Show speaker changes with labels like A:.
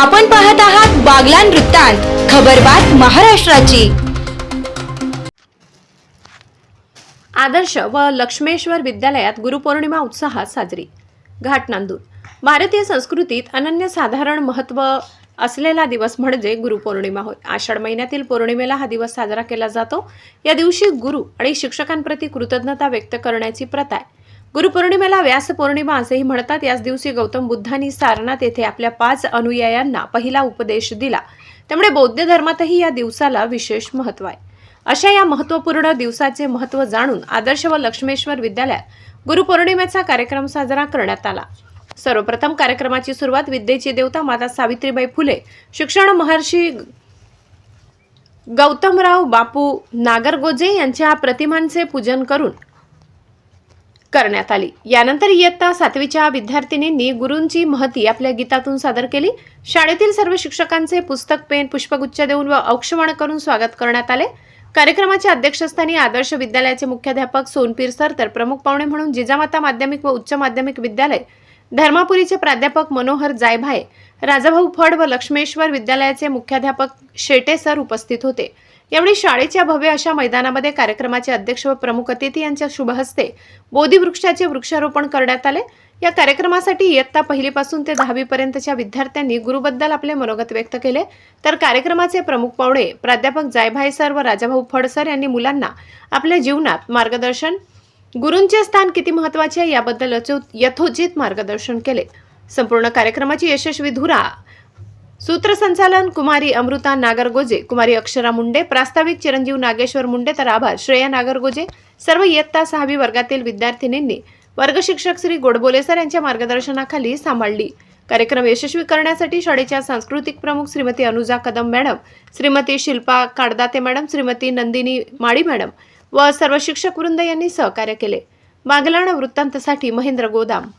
A: आपण पाहत आहात बागलान वृत्तांत खबरबात महाराष्ट्राची.
B: आदर्श व लक्ष्मेश्वर विद्यालयात गुरुपौर्णिमा उत्साहात साजरी. घाट नांदूर भारतीय संस्कृतीत अनन्यसाधारण महत्त्व असलेला दिवस म्हणजे गुरुपौर्णिमा होय. आषाढ महिन्यातील पौर्णिमेला हा दिवस साजरा केला जातो. या दिवशी गुरु आणि शिक्षकांप्रती कृतज्ञता व्यक्त करण्याची प्रथा आहे. गुरुपौर्णिमेला व्यासपौर्णिमा असेही म्हणतात. याच दिवशी गौतम बुद्धांनी सारनाथ येथे आपल्या पाच अनुयायांना पहिला उपदेश दिला. त्यामुळे बौद्ध धर्मातही या दिवसाला विशेष महत्त्व आहे. अशा या महत्त्वपूर्ण दिवसाचे महत्त्व जाणून आदर्श व लक्ष्मेश्वर विद्यालयात गुरुपौर्णिमेचा कार्यक्रम साजरा करण्यात आला. सर्वप्रथम कार्यक्रमाची सुरुवात विद्येची देवता माता सावित्रीबाई फुले शिक्षण महर्षी गौतमराव बापू नागरगोजे यांच्या प्रतिमांचे पूजन करून करण्यात आली. यानंतर इयत्ता सातवीच्या विद्यार्थिनींनी गुरूंची महती आपल्या गीतातून सादर केली. शाळेतील सर्व शिक्षकांचे पुस्तक पेन पुष्पगुच्छ देऊन व औक्षवण करून स्वागत करण्यात आले. कार्यक्रमाच्या अध्यक्षस्थानी आदर्श विद्यालयाचे मुख्याध्यापक सोनपीर सर तर प्रमुख पाहुणे म्हणून जिजामाता माध्यमिक व उच्च माध्यमिक विद्यालय धर्मापुरीचे प्राध्यापक मनोहर जायभाय राजाभाऊ फड व लक्ष्मेश्वर विद्यालयाचे मुख्याध्यापक शेटे सर उपस्थित होते. यावेळी शाळेच्या भव्य अशा मैदानामध्ये कार्यक्रमाचे अध्यक्ष व प्रमुख अतिथी यांच्या शुभ हस्ते बोधिवृक्षाचे वृक्षारोपण करण्यात आले. या कार्यक्रमासाठी इयत्ता पहिलीपासून ते दहावीपर्यंतच्या विद्यार्थ्यांनी गुरुबद्दल आपले मनोगत व्यक्त केले. तर कार्यक्रमाचे प्रमुख पाहुणे प्राध्यापक जायभाई सर व राजाभाऊ फड सर यांनी मुलांना आपल्या जीवनात मार्गदर्शन गुरूंचे स्थान किती महत्त्वाचे आहे याबद्दल अचूक यथोचित मार्गदर्शन केले. संपूर्ण कार्यक्रमाची यशस्वी धुरा. सूत्रसंचालन कुमारी अमृता नागरगोजे कुमारी अक्षरा मुंडे प्रास्ताविक चिरंजीव नागेश्वर मुंडे तर आभार श्रेया नागरगोजे सर्व इयत्ता सहावी वर्गातील विद्यार्थिनींनी वर्गशिक्षक श्री गोडबोले सर यांच्या मार्गदर्शनाखाली सांभाळली. कार्यक्रम यशस्वी करण्यासाठी शाळेच्या सांस्कृतिक प्रमुख Shrimati Anuja Kadam madam Shrimati Shilpa Kaddate madam Shrimati Nandini Mali madam व सर्व शिक्षक वृंद यांनी सहकार्य केले बागलाण वृत्तांतसाठी महेंद्र गोदाम